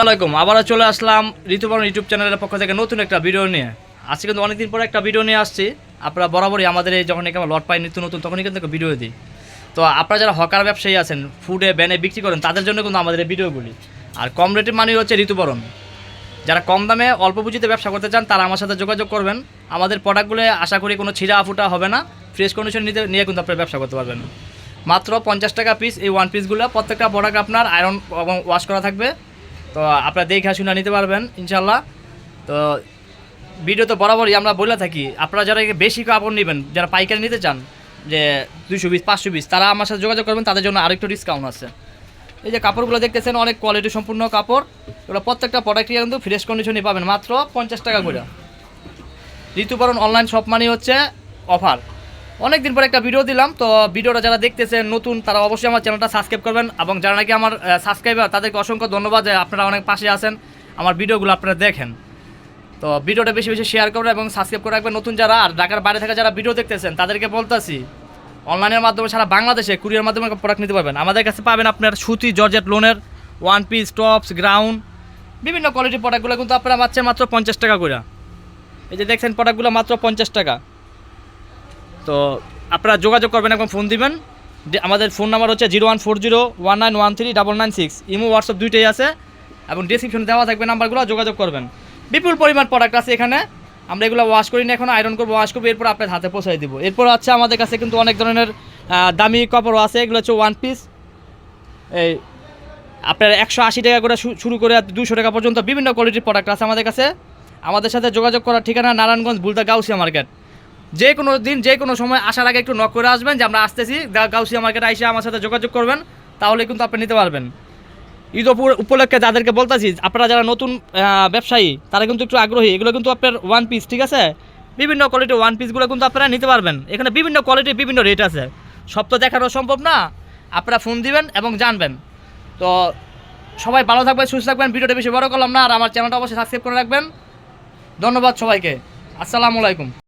আসসালামাইকুম আবারও চলে আসলাম ঋতুবরণ ইউটিউব চ্যানেলের পক্ষ থেকে নতুন একটা ভিডিও নিয়ে। আজকে কিন্তু অনেকদিন পরে একটা ভিডিও নিয়ে আসছি। আপনারা বরাবরই আমাদের এই যখন এখানে লট পাই নিত্য নতুন, তখনই কিন্তু ভিডিও দিই। তো আপনারা যারা হকার ব্যবসায়ী আছেন ফুডে ব্যানে বিক্রি করেন, তাদের জন্য কিন্তু আমাদের এই ভিডিওগুলি। আর কম রেটের মানেই হচ্ছে ঋতুবরণ। যারা কম দামে অল্প পুঁজিতে ব্যবসা করতে চান, তারা আমার সাথে যোগাযোগ করবেন। আমাদের প্রোডাক্টগুলো আশা করি কোনো ছিঁড়া ফুটা হবে না। ফ্রেশ কন্ডিশন নিতে, নিয়ে কিন্তু আপনারা ব্যবসা করতে পারবেন। মাত্র পঞ্চাশ টাকা পিস এই ওয়ান পিসগুলো প্রত্যেকটা প্রোডাক্ট আপনার আয়রন এবং ওয়াশ করা থাকবে। তো আপনারা দেখে শুনে নিতে পারবেন ইনশাল্লাহ তো ভিডিও তো বরাবরই আমরা বলে থাকি, আপনারা যারা বেশি কাপড় নেবেন, যারা পাইকারি নিতে চান, যে দুশো পিস পাঁচশো পিস তারা আমার সাথে যোগাযোগ করবেন, তাদের জন্য আরেকটু ডিসকাউন্ট আছে। এই যে কাপড়গুলো দেখতেছেন, অনেক কোয়ালিটি সম্পূর্ণ কাপড়। এগুলো প্রত্যেকটা প্রোডাক্টই কিন্তু ফ্রেশ কন্ডিশনই পাবেন, মাত্র পঞ্চাশ টাকা করে। ঋতুবরণ অনলাইন শপ মানে হচ্ছে অফার অনেক দিন পর একটা ভিডিও দিলাম, তো ভিডিওটা যারা দেখতেছেন, নতুন, তারা অবশ্যই আমার চ্যানেলটা সাবস্ক্রাইব করবেন এবং যারা নাকি আমার সাবস্ক্রাইবার তাদেরকে অসংখ্য ধন্যবাদ যে আপনারা অনেক পাশে আছেন, আমার ভিডিওগুলো আপনারা দেখেন। তো ভিডিওটা বেশি বেশি শেয়ার করবেন এবং সাবস্ক্রাইব করে রাখবেন নতুন যারা, আর ঢাকার বাইরে থেকে যারা ভিডিও দেখতেছেন, তাদেরকে বলতেছি অনলাইনের মাধ্যমে সারা বাংলাদেশে কুরিয়ার মাধ্যমে প্রোডাক্ট নিতে পারবেন। আমাদের কাছে পাবেন আপনার সুতি, জর্জেট লোনের ওয়ান পিস টপস গ্রাউন্ড বিভিন্ন কোয়ালিটির প্রোডাক্টগুলো কিন্তু আপনারা পাচ্ছেন মাত্র পঞ্চাশ টাকা করে এই যে দেখছেন প্রোডাক্টগুলো মাত্র পঞ্চাশ টাকা। তো আপনারা যোগাযোগ করবেন এবং ফোন দিবেন। আমাদের ফোন নাম্বার হচ্ছে zero one four zero one nine one three double nine six. Imo, WhatsApp দুইটাই আছে এবং ডিসক্রিপশনে দেওয়া থাকবে নাম্বারগুলো, যোগাযোগ করবেন। বিপুল পরিমাণ প্রোডাক্ট আছে এখানে। আমরা এগুলো ওয়াশ করি না, এখন আয়রন করব ওয়াশ করব, এরপর আপনার হাতে পৌঁছাই দিব। এরপর আছে আমাদের কাছে কিন্তু অনেক ধরনের দামি কাপড়ও আছে, এগুলো হচ্ছে ওয়ান পিস এই, আপনার একশো আশি টাকা করে শুরু করে দুশো টাকা পর্যন্ত বিভিন্ন কোয়ালিটির প্রোডাক্ট আছে আমাদের কাছে। আমাদের সাথে যোগাযোগ করার ঠিকানা নারায়ণগঞ্জ বুলদা গাউসিয়া মার্কেট যে কোনো দিন, যে কোনো সময় আসার আগে একটু নক করে আসবেন যে আমরা আসতেছি। গাউসিয়া মার্কেট আইসে আমার সাথে যোগাযোগ করবেন, তাহলে কিন্তু আপনি নিতে পারবেন। ঈদ উপলক্ষে যাদেরকে বলতেছি, আপনারা যারা নতুন ব্যবসায়ী, তারা কিন্তু একটু আগ্রহী। এগুলো কিন্তু আপনার ওয়ান পিস ঠিক আছে? বিভিন্ন কোয়ালিটির ওয়ান পিসগুলো কিন্তু আপনারা নিতে পারবেন। এখানে বিভিন্ন কোয়ালিটির বিভিন্ন রেট আছে। সব তো দেখানো সম্ভব না। আপনারা ফোন দিবেন এবং জানবেন। তো সবাই ভালো থাকবেন, সুস্থ থাকবেন। ভিডিওটা বেশি বড় করলাম না, আর আমার চ্যানেলটা অবশ্যই সাবস্ক্রাইব করে রাখবেন। ধন্যবাদ সবাইকে। আসসালামু আলাইকুম।